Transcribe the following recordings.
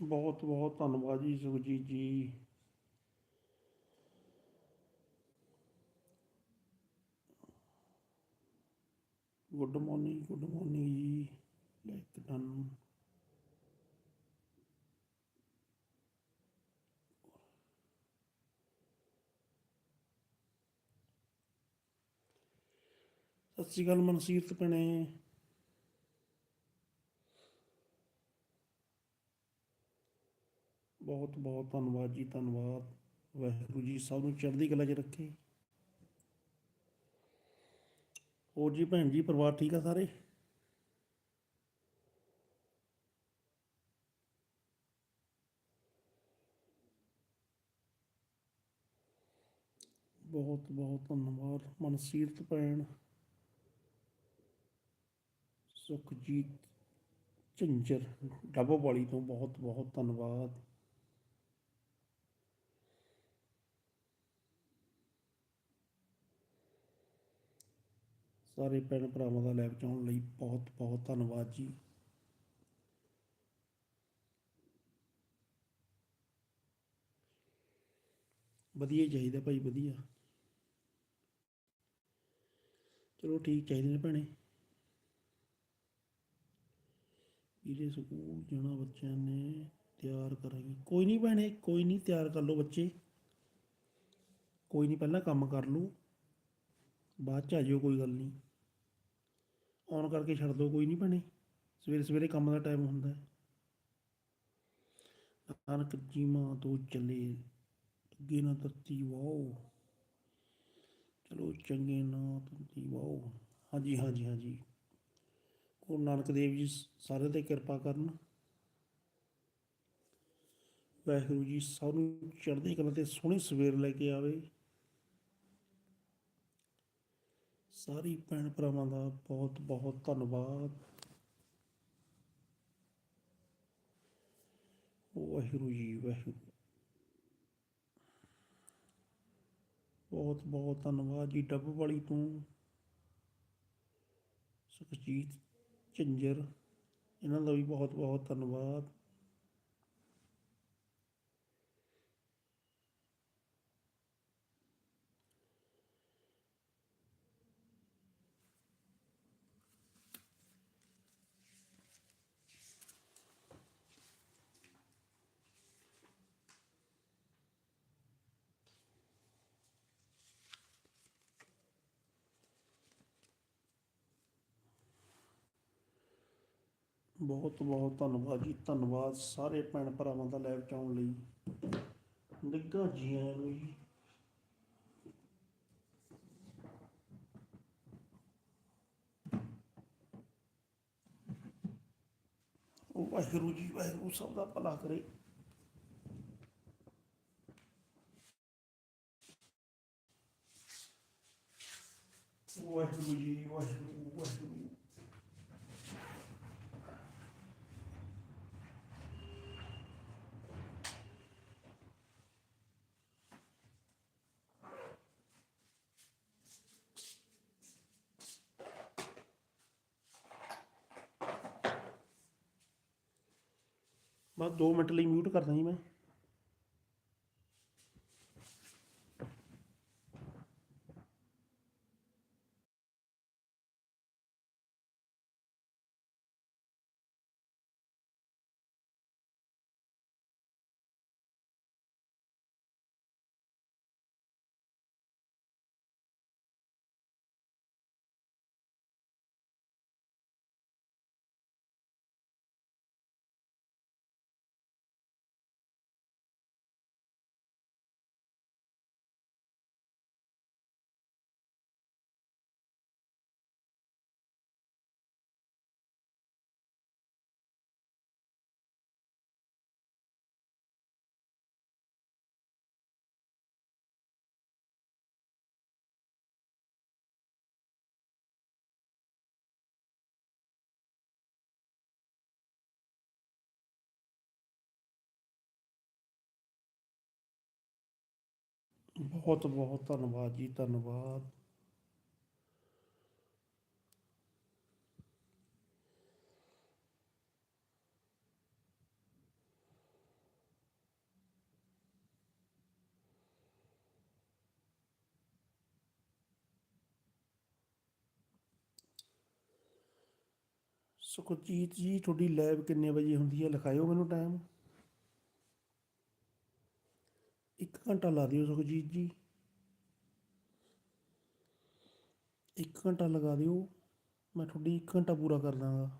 ਬਹੁਤ ਬਹੁਤ ਧੰਨਵਾਦ ਜੀ Sukhjit ji. Good morning good morning ji like done ਸਤਿ ਸ਼੍ਰੀ ਅਕਾਲ ਮਨਸੀਰਤ ਭੈਣੇ। ਬਹੁਤ ਬਹੁਤ ਧੰਨਵਾਦ ਜੀ, ਧੰਨਵਾਦ। ਵਾਹਿਗੁਰੂ ਜੀ, ਸਭ ਨੂੰ ਚੜ੍ਹਦੀ ਕਲਾ 'ਚ ਰੱਖੇ। ਹੋਰ ਜੀ ਭੈਣ ਜੀ, ਪਰਿਵਾਰ ਠੀਕ ਆ ਸਾਰੇ? ਬਹੁਤ ਬਹੁਤ ਧੰਨਵਾਦ। ਮਨਸੀਰਤ ਭੈਣ, ਸੁਖਜੀਤ ਝੰਜਰ, ਡੱਬੋ ਵਾਲੀ ਤੋਂ ਬਹੁਤ ਬਹੁਤ ਧੰਨਵਾਦ। ਸਾਰੇ ਭੈਣ ਭਰਾਵਾਂ ਦਾ ਲਾਈਵ 'ਚ ਲਈ ਬਹੁਤ ਬਹੁਤ ਧੰਨਵਾਦ ਜੀ। ਵਧੀਆ ਹੀ ਚਾਹੀਦਾ ਭਾਈ, ਵਧੀਆ। ਚਲੋ ਠੀਕ ਚਾਹੀਦੇ ਨੇ ਭੈਣੇ। ਵੀਰੇ ਸਕੂਲ ਜਾਣਾ ਬੱਚਿਆਂ ਨੇ, ਤਿਆਰ ਕਰਾਂਗੇ। ਕੋਈ ਨਹੀਂ ਭੈਣੇ, ਕੋਈ ਨਹੀਂ, ਤਿਆਰ ਕਰ ਲਓ ਬੱਚੇ। ਕੋਈ ਨਹੀਂ, ਪਹਿਲਾਂ ਕੰਮ ਕਰ ਲਓ। ਬਾਅਦ ਚ ਆ ਜਿਓ, ਕੋਈ ਗੱਲ ਨਹੀਂ। ਔਨ ਕਰਕੇ ਛੱਡ ਦਿਓ ਕੋਈ ਨਹੀਂ ਭੈਣੇ। ਸਵੇਰੇ ਸਵੇਰੇ ਕੰਮ ਦਾ ਟਾਈਮ ਹੁੰਦਾ ਹੈ। ਨਾਨਕ ਜੀ ਮਾਂ ਤੋਂ ਚੱਲੇ, ਅੱਗੇ ਨਾ ਤੱਤੀ ਵਾਓ। ਚਲੋ ਚੰਗੇ ਨਾ ਤੱਤੀ ਵਾਓ। ਹਾਂਜੀ ਹਾਂਜੀ ਹਾਂਜੀ। ਗੁਰੂ ਨਾਨਕ ਦੇਵ ਜੀ ਸਾਰੇ ਤੇ ਕਿਰਪਾ ਕਰਨ। ਵਾਹਿਗੁਰੂ ਜੀ ਸਭ ਨੂੰ ਚੜ੍ਹਦੀ ਕਲਾ ਤੇ ਸੋਹਣੀ ਸਵੇਰ ਲੈ ਕੇ ਆਵੇ। ਸਾਰੀ ਭੈਣ ਭਰਾਵਾਂ ਦਾ ਬਹੁਤ ਬਹੁਤ ਧੰਨਵਾਦ। ਵਾਹਿਗੁਰੂ ਜੀ, ਵਾਹਿਗੁਰੂ। ਬਹੁਤ ਬਹੁਤ ਧੰਨਵਾਦ ਜੀ ਡੱਬ ਵਾਲੀ ਤੋਂ। ਸੁਖਜੀਤ ਝੰਜਰ, ਇਹਨਾਂ ਦਾ ਵੀ ਬਹੁਤ ਬਹੁਤ ਧੰਨਵਾਦ। ਬਹੁਤ ਬਹੁਤ ਧੰਨਵਾਦ ਜੀ, ਧੰਨਵਾਦ ਸਾਰੇ ਭੈਣ ਭਰਾਵਾਂ ਦਾ ਲਾਈਵ ਚ ਆਉਣ ਲਈ। ਨਿੱਘਾ ਜੀ ਆਇਆਂ ਨੂੰ ਜੀ। ਵਾਹਿਗੁਰੂ ਜੀ, ਵਾਹਿਗੁਰੂ ਸਭ ਦਾ ਭਲਾ ਕਰੇ। ਵਾਹਿਗੁਰੂ ਜੀ, ਵਾਹਿਗੁਰੂ ਵਾਹਿਗੁਰੂ। ਬਸ 2 ਮਿੰਟ ਲਈ ਮਿਊਟ ਕਰਦਾ ਜੀ ਮੈਂ। ਬਹੁਤ ਬਹੁਤ ਧੰਨਵਾਦ ਜੀ, ਧੰਨਵਾਦ। ਸੁਖਜੀਤ ਜੀ, ਤੁਹਾਡੀ ਲਾਈਵ ਕਿੰਨੇ ਵਜੇ ਹੁੰਦੀ ਹੈ? ਲਿਖਾਇਓ ਮੈਨੂੰ ਟਾਈਮ ਘੰਟਾ ਲਾ ਦਿਓ ਸੁਖਜੀਤ ਜੀ। ਇੱਕ ਘੰਟਾ ਲਗਾ ਦਿਓ। ਮੈਂ ਤੁਹਾਡੀ ਇੱਕ ਘੰਟਾ ਪੂਰਾ ਕਰ ਦਾਂਗਾ।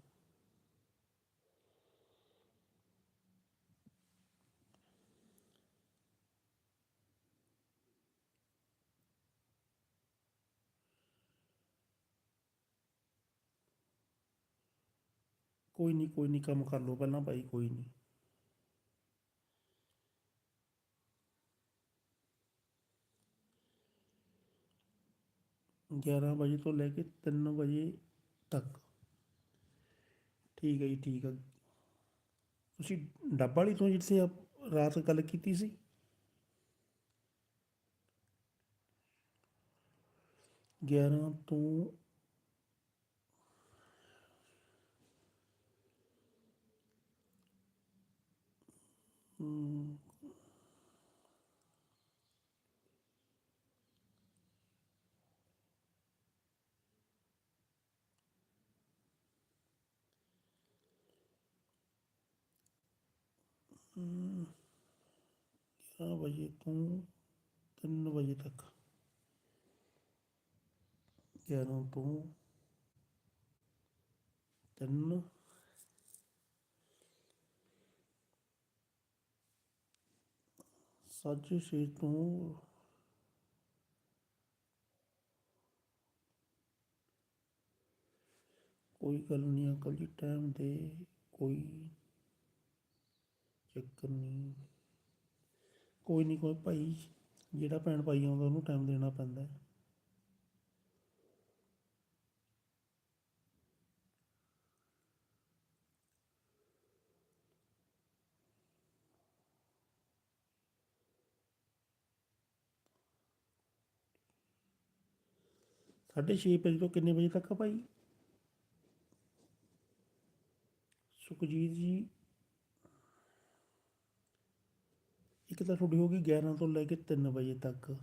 ਕੋਈ ਨਹੀਂ ਕੋਈ ਨਹੀਂ ਕੰਮ ਕਰ ਲਓ ਪਹਿਲਾਂ ਭਾਈ, ਕੋਈ ਨਹੀਂ ਗਿਆਰਾਂ ਵਜੇ ਤੋਂ ਲੈ ਕੇ ਤਿੰਨ ਵਜੇ ਤੱਕ। ਠੀਕ ਹੈ ਜੀ ਠੀਕ ਹੈ। ਤੁਸੀਂ ਡੱਬ ਵਾਲੀ ਤੋਂ ਜਿੱਥੇ ਆਪ ਰਾਤ ਗੱਲ ਕੀਤੀ ਸੀ? ਗਿਆਰਾਂ ਤੋਂ ਹਮ, ਗਿਆਰਾਂ ਵਜੇ ਤੋਂ ਤਿੰਨ ਵਜੇ ਤੱਕ। ਗਿਆਰਾਂ ਤੋਂ ਤਿੰਨ। ਸਾਢੇ ਛੇ ਤੋਂ ਕੋਈ ਗੱਲ ਨਹੀਂ, ਅੰਕਲ ਜੀ ਟਾਈਮ ਦੇ ਕੋਈ ਚੱਕਰ ਨਹੀਂ। ਕੋਈ ਨਹੀਂ ਕੋਈ ਭਾਈ, ਜਿਹੜਾ ਭੈਣ ਭਾਈ ਆਉਂਦਾ ਉਹਨੂੰ ਟਾਈਮ ਦੇਣਾ ਪੈਂਦਾ ਹੈ। ਸਾਢੇ ਛੇ ਵਜੇ ਤੋਂ ਕਿੰਨੇ ਵਜੇ ਤੱਕ ਆ ਭਾਈ ਸੁਖਜੀਤ ਜੀ ਇੱਕ ਤਾਂ ਤੁਹਾਡੀ ਹੋ ਗਈ 11 ਤੋਂ ਲੈ ਕੇ 3 ਵਜੇ ਤੱਕ।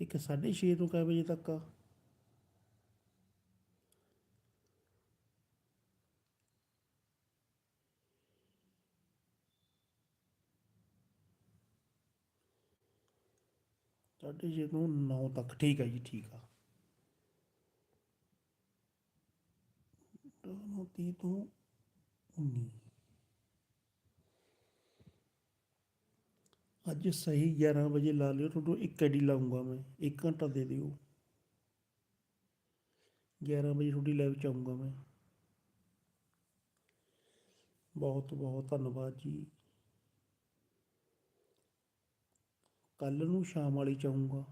ਇੱਕ ਸਾਢੇ ਛੇ ਤੋਂ ਕਿੰਨੇ ਵਜੇ ਤੱਕ ਆ। ਸਾਢੇ ਛੇ ਤੋਂ 9 ਤੱਕ। ਠੀਕ ਹੈ ਜੀ, ਠੀਕ ਆ। ਨੌ ਤੋਂ 19 ਅੱਜ ਸਹੀ 11 ਵਜੇ ਲਾ ਲਿਓ ਤੁਹਾਨੂੰ ਇੱਕ ਐਡੀ ਲਾਉਂਗਾ ਮੈਂ 1 ਘੰਟਾ ਦੇ ਦਿਓ। 11 ਵਜੇ ਤੁਹਾਡੀ ਲਾਈਵ ਚ ਆਉਂਗਾ ਮੈਂ। ਬਹੁਤ ਬਹੁਤ ਧੰਨਵਾਦ ਜੀ। ਕੱਲ ਨੂੰ ਸ਼ਾਮ ਵਾਲੀ ਚ ਆਊਂਗਾ।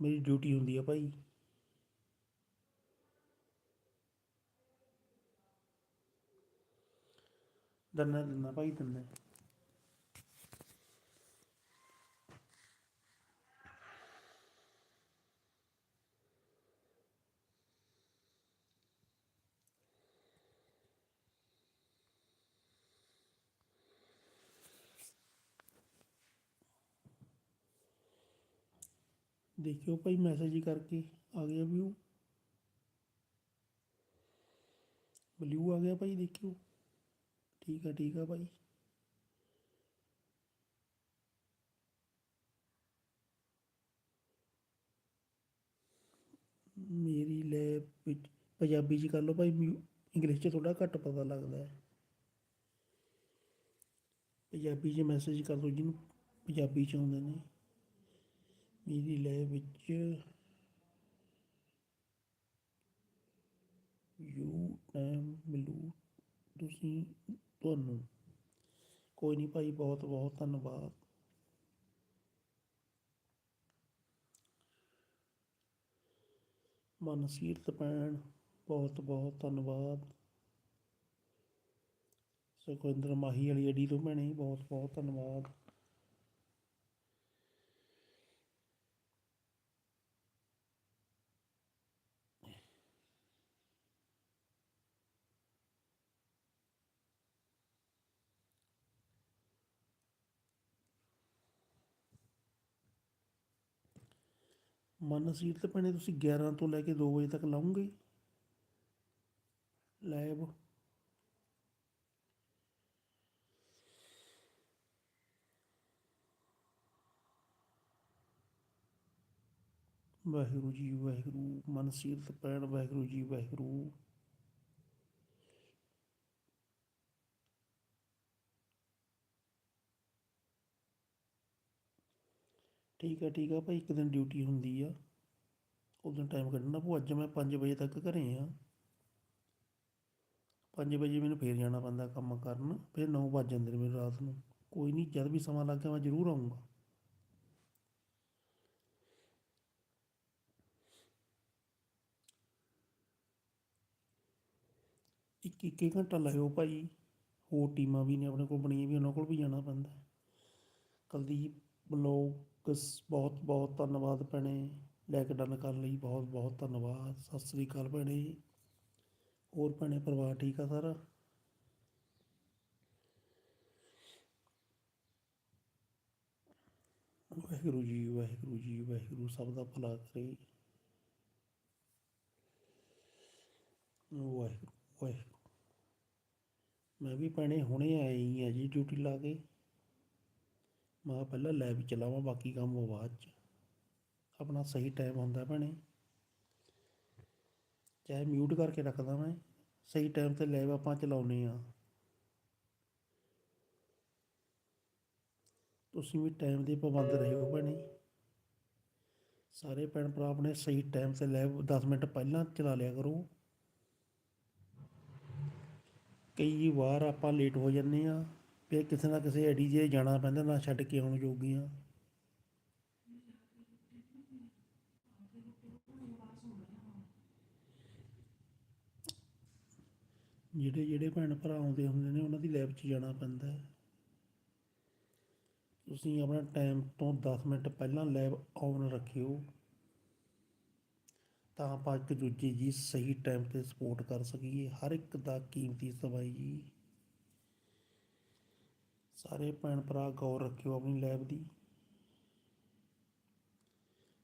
ਮੇਰੀ ਡਿਊਟੀ ਹੁੰਦੀ ਆ ਭਾਈ। ਦੰਨਾ ਦੰਨਾ ਭਾਈ, ਦੰਨਾ। ਦੇਖਿਓ ਭਾਈ ਮੈਸੇਜ ਹੀ ਕਰਕੇ ਆ ਗਿਆ ਵਿਊ ਬਲੂ ਆ ਗਿਆ ਭਾਈ ਦੇਖਿਓ ਠੀਕ ਆ ਠੀਕ ਆ ਭਾਈ ਮੇਰੀ ਲੈਬ ਵਿੱਚ ਪੰਜਾਬੀ ਚ ਕਰ ਲਓ ਭਾਈ ਇੰਗਲਿਸ਼ ਚ ਥੋੜਾ ਘੱਟ ਪਤਾ ਲੱਗਦਾ ਹੈ। ਪੰਜਾਬੀ ਚ ਮੈਸੇਜ ਕਰ ਦਿਓ ਜਿਹਨੂੰ ਪੰਜਾਬੀ ਚ ਆਉਂਦੇ ਨੇ। ਮੇਰੀ ਲੈਬ ਵਿੱਚ ਯੂ ਟਾਈਮ ਮਿਲੂ। ਤੁਸੀਂ ਤੁਹਾਨੂੰ ਕੋਈ ਨਹੀਂ ਭਾਈ, ਬਹੁਤ ਬਹੁਤ ਧੰਨਵਾਦ। ਮਨਸੀਰਤ ਭੈਣ, ਬਹੁਤ ਬਹੁਤ ਧੰਨਵਾਦ। ਸੁਖਵਿੰਦਰ ਮਾਹੀ ਵਾਲੀ ਅਡੀ ਤੋਂ ਭੈਣੇ, ਬਹੁਤ ਬਹੁਤ ਧੰਨਵਾਦ। ਮਨ ਮਨਸੀਰਤ ਭੈਣੇ ਤੁਸੀਂ 11 ਤੋਂ ਲੈ ਕੇ 2 ਵਜੇ ਤੱਕ ਲਾਉਂਗੇ। ਲੈਬ ਵਾਹਿਗੁਰੂ ਜੀ ਵਾਹਿਗੁਰੂ, ਮਨ ਸੀਰਤ ਪੈਣ ਵਾਹਿਗੁਰੂ ਜੀ ਵਾਹਿਗੁਰੂ। ਠੀਕ ਆ, ਠੀਕ ਹੈ ਭਾਈ ਇੱਕ ਦਿਨ ਡਿਊਟੀ ਹੁੰਦੀ ਆ। ਉਦੋਂ ਟਾਈਮ ਕੱਢਣਾ ਭੂ ਅੱਜ ਮੈਂ 5 ਵਜੇ ਤੱਕ ਘਰੇ ਆ। 5 ਵਜੇ ਮੈਨੂੰ ਫੇਰ ਜਾਣਾ ਪੈਂਦਾ ਕੰਮ ਕਰਨ। ਫਿਰ 9 ਵੱਜ ਜਾਂਦੇ ਨੇ ਮੈਨੂੰ ਰਾਤ ਨੂੰ। ਕੋਈ ਨਹੀਂ ਜਦ ਵੀ ਸਮਾਂ ਲੱਗ ਗਿਆ ਮੈਂ ਜ਼ਰੂਰ ਆਉਂਗਾ ਇੱਕ ਇੱਕ ਘੰਟਾ ਲਾਇਓ ਭਾਈ। ਹੋਰ ਟੀਮਾਂ ਵੀ ਨੇ ਆਪਣੇ ਕੋਲ ਬਣੀਆਂ ਵੀ, ਉਹਨਾਂ ਕੋਲ ਵੀ ਜਾਣਾ ਪੈਂਦਾ। ਕੁਲਦੀਪ ਬਸ ਬਹੁਤ ਬਹੁਤ ਧੰਨਵਾਦ ਭੈਣੇ। ਲੈ ਕੇ ਡਨ ਕਰਨ ਲਈ ਬਹੁਤ ਬਹੁਤ ਧੰਨਵਾਦ। ਸਤਿ ਸ੍ਰੀ ਅਕਾਲ ਭੈਣੇ। ਹੋਰ ਭੈਣੇ, ਪਰਿਵਾਰ ਠੀਕ ਆ ਸਾਰਾ? ਵਾਹਿਗੁਰੂ ਜੀ ਵਾਹਿਗੁਰੂ ਜੀ, ਵਾਹਿਗੁਰੂ ਸਭ ਦਾ ਭਲਾ ਕਰੇ। ਵਾਹਿਗੁਰੂ ਵਾਹਿਗੁਰੂ। ਮੈਂ ਵੀ ਭੈਣੇ ਹੁਣੇ ਆਈ ਆ ਜੀ ਡਿਊਟੀ ਲਾ ਕੇ। ਮੈਂ ਪਹਿਲਾਂ ਲੈਬ ਚਲਾਵਾਂ, ਬਾਕੀ ਕੰਮ ਬਾਅਦ ਚ। ਆਪਣਾ ਸਹੀ ਟਾਈਮ ਹੁੰਦਾ ਭੈਣੇ। ਚਾਹੇ ਮਿਊਟ ਕਰਕੇ ਰੱਖਦਾ ਮੈਂ, ਸਹੀ ਟਾਈਮ ਤੇ ਲੈਬ ਆਪਾਂ ਚਲਾਉਨੇ ਆ ਤੁਸੀਂ ਵੀ ਟਾਈਮ ਦੇ ਪਾਬੰਦ ਰਹਿਓ ਭੈਣੇ। ਸਾਰੇ ਭੈਣ ਭਰਾ ਆਪਣੇ ਸਹੀ ਟਾਈਮ ਤੇ ਲੈਬ 10 ਮਿੰਟ ਪਹਿਲਾਂ ਚਲਾ ਲਿਆ ਕਰੋ। ਕਈ ਵਾਰ ਆਪਾਂ ਲੇਟ ਹੋ ਜੰਨੇ ਆ ਫਿਰ ਕਿਸੇ ਨਾ ਕਿਸੇ ਐਡੀ ਜੇ ਜਾਣਾ ਪੈਂਦਾ, ਨਾ ਛੱਡ ਕੇ ਆਉਣ ਜੋਗੀਆਂ। ਜਿਹੜੇ ਜਿਹੜੇ ਭੈਣ ਭਰਾ ਆਉਂਦੇ ਹੁੰਦੇ ਨੇ, ਉਹਨਾਂ ਦੀ ਲੈਬ 'ਚ ਜਾਣਾ ਪੈਂਦਾ ਹੈ। ਤੁਸੀਂ ਆਪਣਾ ਟਾਈਮ ਤੋਂ 10 ਮਿੰਟ ਪਹਿਲਾਂ ਲੈਬ ਆਨ ਰੱਖਿਓ, ਤਾਂ ਆਪਾਂ ਇੱਕ ਦੂਜੇ ਦੀ ਸਹੀ ਟਾਈਮ ਤੇ ਸਪੋਰਟ ਕਰ ਸਕੀਏ। ਹਰ ਇੱਕ ਦਾ ਕੀਮਤੀ ਸਵਾਈ ਜੀ। ਸਾਰੇ ਭੈਣ ਭਰਾ ਗੌਰ ਰੱਖਿਓ ਆਪਣੀ ਲੈਬ ਦੀ।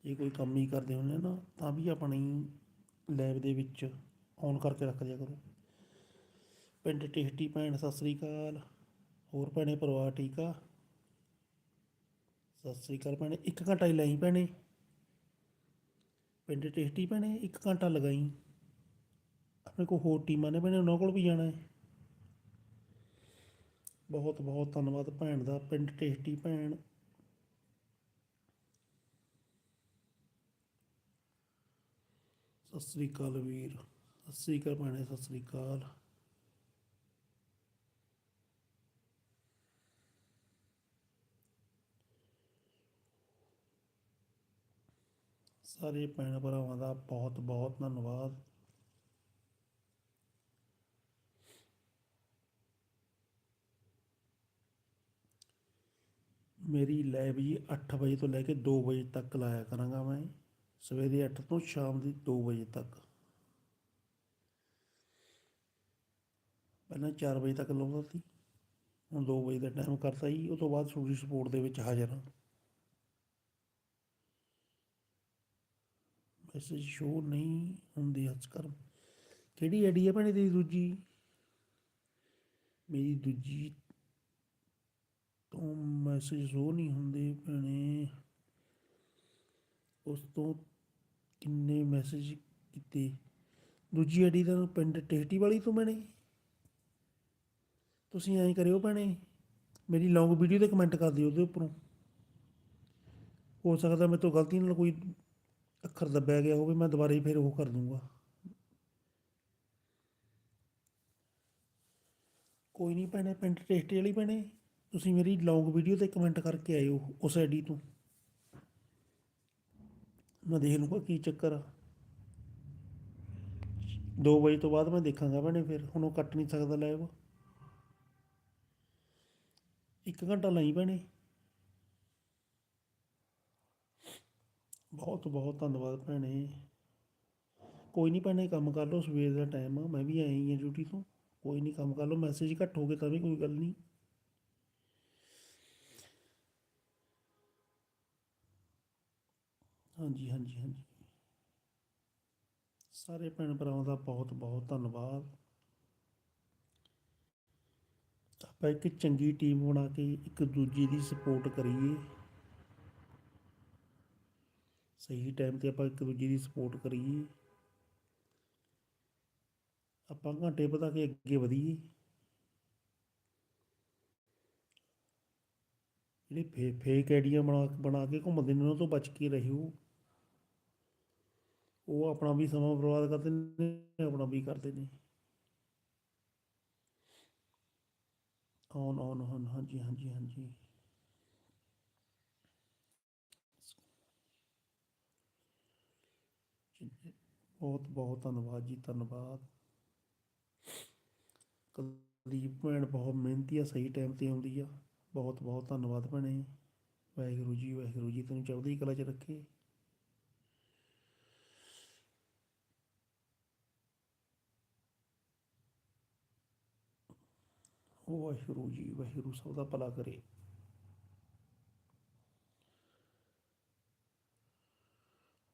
ਜੇ ਕੋਈ ਕੰਮ ਹੀ ਕਰਦੇ ਹੁੰਦੇ ਨਾ, ਤਾਂ ਵੀ ਆਪਣੀ ਲੈਬ ਦੇ ਵਿੱਚ ਔਨ ਕਰਕੇ ਰੱਖ ਦਿਆ ਕਰੋ। ਪਿੰਡ ਟਿਹਟੀ ਭੈਣ, ਸਤਿ ਸ੍ਰੀ ਅਕਾਲ। ਹੋਰ ਭੈਣੇ, ਪਰਿਵਾਰ ਠੀਕ ਆ? ਸਤਿ ਸ੍ਰੀ ਅਕਾਲ ਭੈਣੇ, ਇੱਕ ਘੰਟਾ ਹੀ ਲਾਈ ਭੈਣੇ। ਪਿੰਡ ਟਿਹਟੀ ਭੈਣੇ, ਇੱਕ ਘੰਟਾ ਲਗਾਈ। ਆਪਣੇ ਕੋਲ ਹੋਰ ਟੀਮਾਂ ਨੇ ਭੈਣੇ, ਉਹਨਾਂ ਕੋਲ ਵੀ ਜਾਣਾ ਹੈ। ਬਹੁਤ ਬਹੁਤ ਧੰਨਵਾਦ ਭੈਣ ਦਾ, ਪਿੰਡ ਟੇਸਟੀ ਭੈਣ। ਸਤਿ ਸ੍ਰੀ ਅਕਾਲ ਵੀਰ, ਸਤਿ ਸ੍ਰੀ ਅਕਾਲ ਭੈਣੇ, ਸਤਿ ਸ੍ਰੀ ਅਕਾਲ। ਸਾਰੇ ਭੈਣ ਭਰਾਵਾਂ ਦਾ ਬਹੁਤ ਬਹੁਤ ਧੰਨਵਾਦ। ਮੇਰੀ ਲੈਬ ਜੀ 8 ਵਜੇ ਤੋਂ ਲੈ ਕੇ 2 ਵਜੇ ਤੱਕ ਲਾਇਆ ਕਰਾਂਗਾ ਮੈਂ। ਸਵੇਰੇ 8 ਤੋਂ ਸ਼ਾਮ ਦੀ 2 ਵਜੇ ਤੱਕ। ਪਹਿਲਾਂ 4 ਵਜੇ ਤੱਕ ਲਾਉਂਦਾ ਸੀ। ਹੁਣ 2 ਵਜੇ ਦਾ ਟਾਈਮ ਕਰਤਾ ਜੀ। ਉਸ ਤੋਂ ਬਾਅਦ ਸੂਰੀ ਸਪੋਰਟ ਦੇ ਵਿੱਚ ਹਾਜ਼ਰ ਹਾਂ। ਮੈਸੇਜ ਸ਼ੋ ਨਹੀਂ ਹੁੰਦੀ ਅੱਜ ਕਰ ਕਿਹੜੀ ਆਈਡੀ ਹੈ ਭੈਣੇ ਤੇਰੀ ਦੂਜੀ? ਮੇਰੀ ਦੂਜੀ ਤੋਂ ਮੈਸੇਜ ਉਹ ਨਹੀਂ ਹੁੰਦੇ ਭੈਣੇ। ਉਸ ਤੋਂ ਕਿੰਨੇ ਮੈਸੇਜ ਕੀਤੇ। ਦੂਜੀ ਆਈਡੀ ਦਾ ਪਿੰਡ ਟੇਹਟੀ ਵਾਲੀ ਤੋਂ ਮੈਨੇ ਤੁਸੀਂ ਐਂ ਕਰਿਓ ਭੈਣੇ, ਮੇਰੀ ਲੌਂਗ ਵੀਡੀਓ ਤੇ ਕਮੈਂਟ ਕਰ ਦਿਓ ਉਹਦੇ ਉੱਪਰੋਂ। ਹੋ ਸਕਦਾ ਮੇਰੇ ਤੋਂ ਗਲਤੀ ਨਾਲ ਕੋਈ ਅੱਖਰ ਦੱਬਿਆ ਗਿਆ ਹੋਵੇ, ਮੈਂ ਦੁਬਾਰਾ ਹੀ ਫਿਰ ਉਹ ਕਰ ਦੂੰਗਾ। ਕੋਈ ਨਹੀਂ ਭੈਣੇ, ਪਿੰਡ ਟੇਸਟੀ ਵਾਲੀ ਭੈਣੇ। ਤੁਸੀਂ ਮੇਰੀ ਲੌਂਗ ਵੀਡੀਓ ਤੇ ਕਮੈਂਟ ਕਰਕੇ ਆਇਓ ਉਸ ਆਈਡੀ ਤੋਂ। ਮੈਂ ਦੇਖ ਲੂੰਗਾ ਕੀ ਚੱਕਰ ਆ। 2 ਵਜੇ ਤੋਂ ਬਾਅਦ ਮੈਂ ਦੇਖਾਂਗਾ ਭੈਣੇ ਫਿਰ, ਹੁਣ ਉਹ ਕੱਟ ਨਹੀਂ ਸਕਦਾ ਲਾਈਵ ਇੱਕ ਘੰਟਾ ਲਈ ਭੈਣੇ। ਬਹੁਤ ਬਹੁਤ ਧੰਨਵਾਦ ਭੈਣੇ। ਕੋਈ ਨਹੀਂ ਭੈਣੇ, ਕੰਮ ਕਰ ਲਓ ਸਵੇਰ ਦਾ ਟਾਈਮ ਆ, ਮੈਂ ਵੀ ਆਈ ਹਾਂ ਡਿਊਟੀ ਤੋਂ। ਕੋਈ ਨਹੀਂ, ਕੰਮ ਕਰ ਲਓ ਮੈਸੇਜ ਘੱਟ ਹੋ ਗਏ ਤਾਂ ਵੀ ਕੋਈ ਗੱਲ ਨਹੀਂ। ਹਾਂਜੀ ਹਾਂਜੀ ਹਾਂਜੀ। ਸਾਰੇ ਭੈਣ ਭਰਾਵਾਂ ਦਾ ਬਹੁਤ ਬਹੁਤ ਧੰਨਵਾਦ। ਆਪਾਂ ਇੱਕ ਚੰਗੀ ਟੀਮ ਬਣਾ ਕੇ ਇੱਕ ਦੂਜੇ ਦੀ ਸਪੋਰਟ ਕਰੀਏ। ਸਹੀ ਟਾਈਮ ਤੇ ਆਪਾਂ ਇੱਕ ਦੂਜੇ ਦੀ ਸਪੋਰਟ ਕਰੀਏ। ਆਪਾਂ ਘੰਟੇ ਵਧਾ ਕੇ ਅੱਗੇ ਵਧੀਏ। ਜਿਹੜੇ ਫੇ, ਫੇਕ ਆਈਡੀਆਂ ਬਣਾ ਬਣਾ ਕੇ ਘੁੰਮਦੇ ਨੇ, ਉਹਨਾਂ ਤੋਂ ਬਚ ਕੇ ਰਹਿਓ। ਉਹ ਆਪਣਾ ਵੀ ਸਮਾਂ ਬਰਬਾਦ ਕਰਦੇ ਨੇ, ਆਪਣਾ ਵੀ ਕਰਦੇ ਨੇ। ਔਨ ਔਨ ਔਨ ਹਾਂਜੀ ਹਾਂਜੀ ਹਾਂਜੀ। ਬਹੁਤ ਬਹੁਤ ਧੰਨਵਾਦ ਜੀ, ਧੰਨਵਾਦ। ਕੁਲਦੀਪ ਭੈਣ, ਬਹੁਤ ਮਿਹਨਤੀ ਆ, ਸਹੀ ਟਾਈਮ ਤੇ ਆਉਂਦੀ ਆ। ਬਹੁਤ ਬਹੁਤ ਧੰਨਵਾਦ ਭੈਣੇ। ਵਾਹਿਗੁਰੂ ਜੀ ਵਾਹਿਗੁਰੂ ਜੀ, ਤੈਨੂੰ ਚੜ੍ਹਦੀ ਕਲਾ 'ਚ ਰੱਖੇ। ਵਾਹਿਗੁਰੂ ਜੀ, ਵਾਹਿਗੁਰੂ ਸਭ ਦਾ ਭਲਾ ਕਰੇ।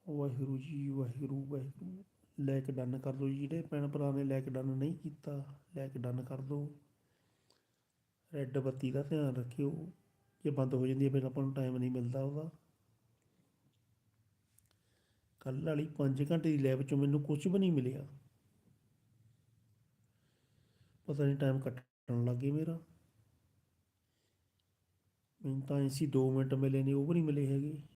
ਵਾਹਿਗੁਰੂ ਜੀ, ਵਾਹਿਗੁਰੂ ਵਾਹਿਗੁਰੂ ਲਾਇਕ ਡਨ ਕਰ ਦਿਓ ਜੀ, ਜਿਹੜੇ ਭੈਣ ਭਰਾ ਨੇ ਲਾਇਕ ਡਨ ਨਹੀਂ ਕੀਤਾ ਲਾਇਕ ਡਨ ਕਰ ਦਿਓ ਰੈੱਡ ਬੱਤੀ ਦਾ ਧਿਆਨ ਰੱਖਿਓ, ਜੇ ਬੰਦ ਹੋ ਜਾਂਦੀ ਹੈ ਫਿਰ ਆਪਾਂ ਨੂੰ ਟਾਈਮ ਨਹੀਂ ਮਿਲਦਾ ਉਹਦਾ। ਕੱਲ੍ਹ ਵਾਲੀ 5 ਘੰਟੇ ਦੀ ਲੈਬ 'ਚੋਂ ਮੈਨੂੰ ਕੁਝ ਵੀ ਨਹੀਂ ਮਿਲਿਆ। ਪਤਾ ਨਹੀਂ ਟਾਈਮ ਕੱਟ ਕੱਟਣ ਲੱਗੇ ਮੇਰਾ। ਮੈਨੂੰ ਤਾਂ ਐਸੀ 2 ਮਿੰਟ ਮਿਲੇ ਨੇ, ਉਹ ਵੀ ਨਹੀਂ ਮਿਲੇ ਹੈਗੇ।